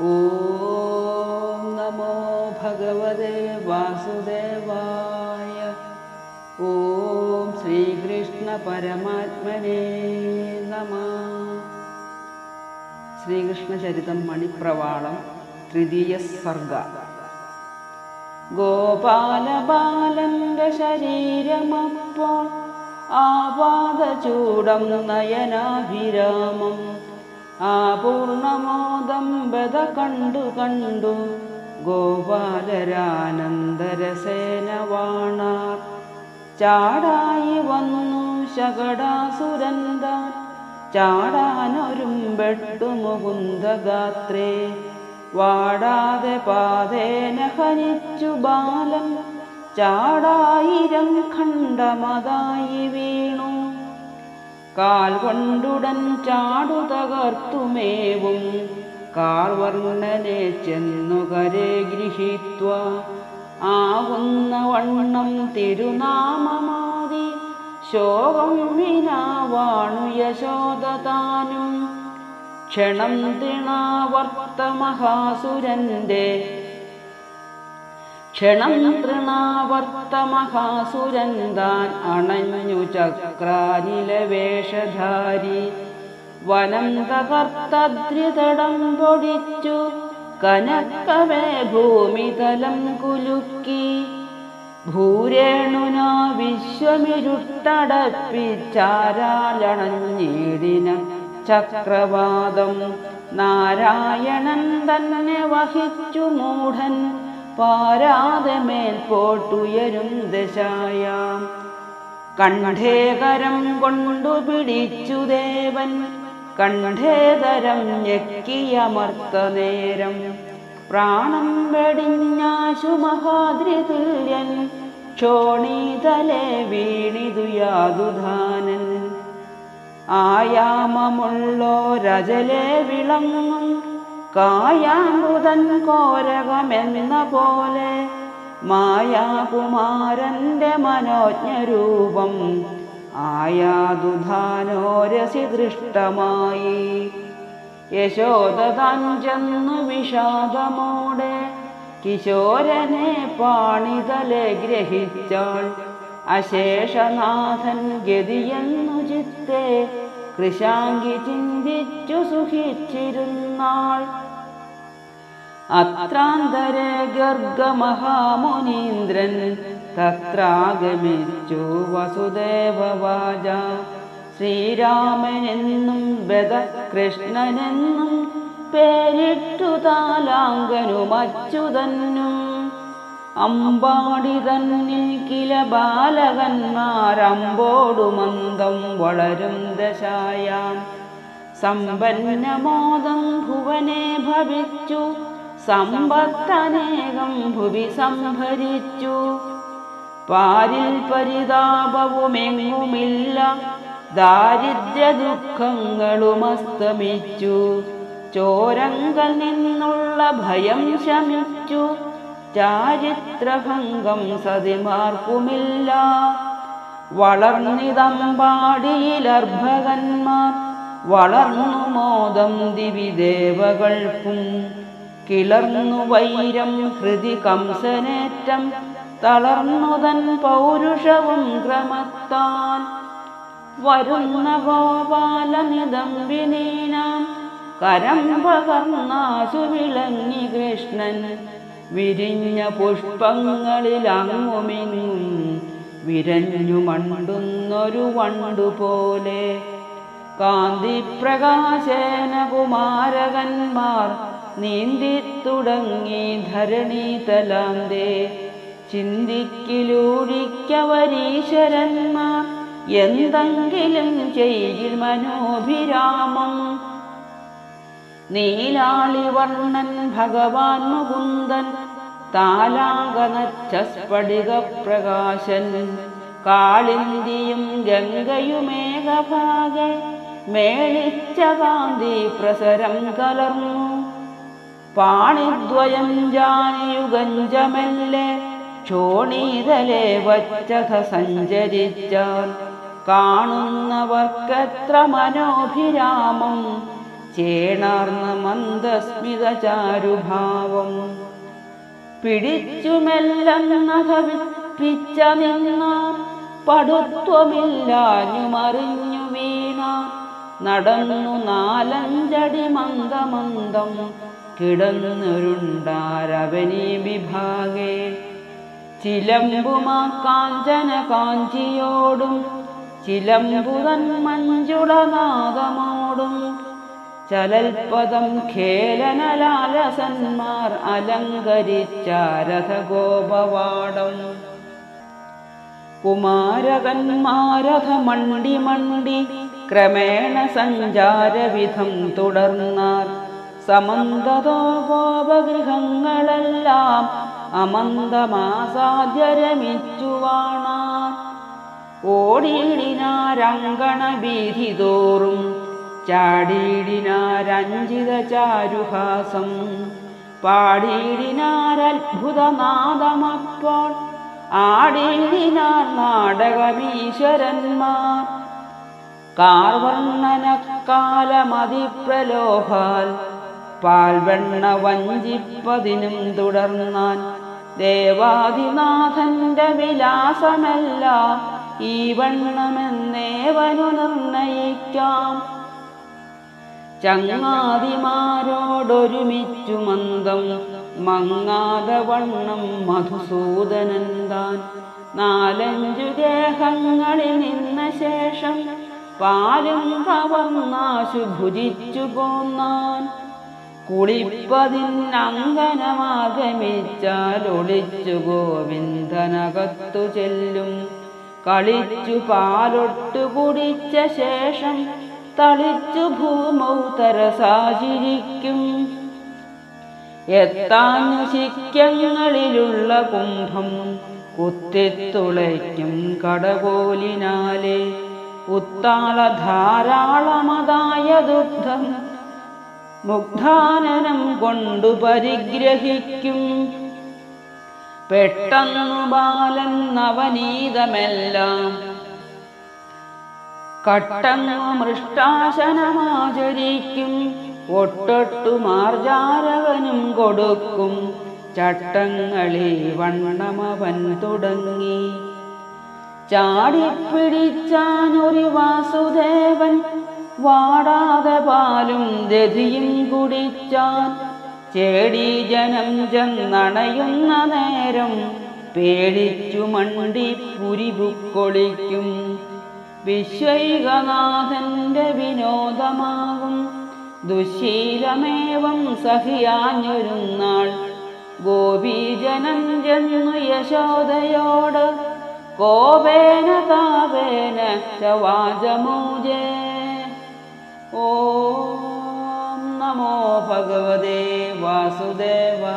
ഓം നമോ ഭഗവതേ വാസുദേവായ. ഓം ശ്രീകൃഷ്ണ പരമാത്മനേ നമ. ശ്രീകൃഷ്ണചരിതം മണിപ്രവാളം തൃതീയ സർഗ. ഗോപാലബാലന്റെ ശരീരമപ്പോൾ ആപാദചൂടം നയനാഭിരാമം. ആപൂർണമോദം ബത കണ്ടു കണ്ടു. ഗോപാലരാനന്ദരസേനവാണാർ. ചാടായി വന്നു ശകടാസുരന്ത ചാടാനൊരുമ്പെട്ടു മുകുന്ദഗാത്രേ. വാടാതെ പാതേന ഹനിച്ചു ബാലൻ. ചാടായിരം ഖണ്ഡമതായി വീണു. കാൽ കൊണ്ടുടൻ ചാടു തകർത്തുമേവും കാർവർണനെ ചെന്നുകരെ ഗൃഹീത്വ ആവുന്ന വണ്ണം തിരുനാമമാതി. ശോകം വിനാവാണു യശോദതാനും. ക്ഷണം തിണാവർത്ത ക്ഷണം തൃണാവർത്തമഹാസുരന്താൻ അണഞ്ഞു ചക്രാനിലവേഷധാരി. വനം തകർത്തദ്രിതടം പൊടിച്ചു കനക്കവേ ഭൂമിതലം കുലുക്കി. ഭൂരേണുന വിശ്വമിരുട്ടടപ്പിച്ചാരാലണഞ്ഞീടിന ചക്രവാദം. നാരായണൻ തന്നെ വഹിച്ചു മൂഢൻ. പാരാതെ മേൽപോട്ടുയരും ദശായ. കണ്ഠേകരം കൊണ്ടു പിടിച്ചു ദേവൻ കണ്ഠേതരം ഞെക്കിയമർത്ത നേരം. പ്രാണം വെടിഞ്ഞാശു മഹാദ്രിതുല്യൻ ക്ഷോണീതലെ വീണിതു യാതുധാനൻ ആയാമമുള്ളോ രജലെ വിളങ്ങും കായാമ്പുതൻ കോരകമെന്ന പോലെ മായാകുമാരന്റെ മനോജ്ഞരൂപം ആയാതുധാനോരസി ദൃഷ്ടമായി യശോദതാൻ വിഷാദമോടെ കിശോരനെ പാണിതലെ ഗ്രഹിച്ചാൾ. അശേഷനാഥൻ ഗതിയെന്നു ചിത്തെ കൃശാങ്കി ചിന്തിച്ചു സുഖിച്ചിരുന്നാൾ. അത്രാന്തരെ ഗർഗമഹാമുനീന്ദ്രൻ തത്രാഗമിച്ചു വസുദേവവാച. ശ്രീരാമനെന്നും ബദ കൃഷ്ണനെന്നും പേരിട്ടു താലാങ്കനും അച്യുതന്നും അമ്പാടി തന്നിൽ കില ബാലകന്മാരമ്പോടു മന്ദം വളരും ദശായാം. സമ്പന്നമോദം ഭുവനെ ഭവിച്ചു സമ്പത്തനേകം ഭുവി സംഭരിച്ചു. പാരിൽ പരിതാപവുമെങ്ങുമില്ല ദാരിദ്ര്യ ദുഃഖങ്ങളും അസ്തമിച്ചു. ചോരങ്കൽ നിന്നുള്ള ഭയം ശമിച്ചു. ചാരിത്രഭംഗം സതിമാർക്കുമില്ല. വളർന്നിതമ്പാടിയിലർഭകന്മാർ വളർന്നു മോദം ദിവിദേവകൾക്കും കിളർന്നു വൈരം ഹൃതി കംസനേറ്റം തളർന്നുതൻ പൗരുഷവും ക്രമത്താൻ വരുന്ന ഗോപാല വിനീനാം കരം പകർന്നാസു വിളങ്ങി കൃഷ്ണൻ വിരിഞ്ഞ പുഷ്പങ്ങളിൽ അങ്ങുമിങ്ങും വിരഞ്ഞു മണ്ടുന്നൊരു വണ്ടുപോലെ കാന്തിപ്രകാശേന കുമാരകന്മാർ നീന്തിത്തുടങ്ങി ധരണീതലാന്തേ ചിന്തിക്കിലൂഴിക്കവരീശ്വരന്മാർ എന്തെങ്കിലും ചെയ്യിൽ മനോഭിരാമം. നീലാളിവർണൻ ഭഗവാൻ മുകുന്ദൻ താലാകനച്ച സ്ഫടിക പ്രകാശൻ കാളിന്തിയും ഗംഗയുമേകഭാഗെ മേളിച്ച കാന്തി പ്രസരം കലർന്നു. പാണിദ്വയം ജാനിയുഗഞ്ചമെല്ലെ ക്ഷോണീതലെ വച്ചത സഞ്ചരിച്ചാൽ കാണുന്നവർക്കെത്ര മനോഭിരാമം ചേണാർന്ന മന്ദസ്മിത ചാരുഭാവം പിടിച്ചുമെല്ലെന്നഥവിപ്പിച്ച നിന്ന പടുത്വമില്ലാഞ്ഞുമറിഞ്ഞു നടന്നു നാലഞ്ചടി മന്ദമന്ദം. കിടന്നുരുണ്ടാരവനീ വിഭാഗേ. ചിലമ്പുമാ കാഞ്ചന കാഞ്ചിയോടും ചിലമ്പുതൻ മഞ്ജുളനാദമോടും ചലൽപദം ഖേലനലാലസന്മാർ അലങ്കരിച്ചാരഥഗോപവാടം. കുമാരകന്മാരഥ മണ്ടി മണ്ടി ക്രമേണ സഞ്ചാരവിധം തുടർന്നാർ സമന്തതോ ഗോപഗൃഹങ്ങളെല്ലാം അമന്തമാസാദ്യരമിച്ചുവാണാർ ഓടിയിടിനാരങ്കണ വീഥി തോറും ചാടിയിടിനാരഞ്ജിത ചാരുഹാസം പാടിയിടിനാരത്ഭുതനാദമപ്പോൾ ആടിയിടിനാർ നാടകമീശ്വരന്മാർ കാർവർണനക്കാലമതിപ്രലോഭാൽ പാൽവെണ്ണ വഞ്ചിപ്പതിനും തുടർന്നാൻ ദേവാദിനാഥന്റെ വിലാസമല്ല ഈ വണ്ണമെന്നേവനു നിർണയിക്കാം. ചങ്ങാതിമാരോടൊരുമിച്ചു മന്ദം മങ്ങാതെ വണ്ണം മധുസൂദനൻ താൻ നാലഞ്ചു ദേഹങ്ങളിൽ നിന്ന ശേഷം പാലും കവർന്നാശു ഭുജിച്ചു പോന്നാൻ. കുളിപ്പതിനങ്കനമാഗമിച്ചാൽ ഒളിച്ചു ഗോവിന്ദനകത്തു ചെല്ലും. കളിച്ചു പാലൊട്ടു കുടിച്ച ശേഷം തളിച്ചു ഭൂമൗ തരസാചിരിക്കും എത്താഞ്ഞു ശിക്യങ്ങളിലുള്ള കുംഭം കുത്തിത്തുളയ്ക്കും കടകോലിനാലെ. ഉത്താള ധാരാളമതായ ദുഗ്ധം മുഗ്ധാനനം കൊണ്ടു പരിഗ്രഹിക്കും. പെട്ടെന്നു ബാലൻ നവനീതമെല്ലാം കട്ടങ്ങു മൃഷ്ടാശനമാചരിക്കും. ഒട്ടൊട്ടു മാർജാരവനും കൊടുക്കും. ചട്ടങ്ങളെ വണ്ണമവൻ തുടങ്ങി. ചാടിപ്പിടിച്ചാനൊരു വാസുദേവൻ വാടാതെ പാലും രതിയും കുടിച്ചാൻ ചേടി ജനം ചെന്നണയുന്ന നേരം പേടിച്ചു മണ്ടി പുരിപുക്കൊളിക്കും വിശ്വൈകനാഥന്റെ വിനോദമാകും. ദുശീലമേവം സഹിയാഞ്ഞൊരുന്നാൾ. ഗോപീജനം ചെന്നു യശോദയോട് कोपेन कापेन च वाचमोजे ॐ नमो भगवते वासुदेवा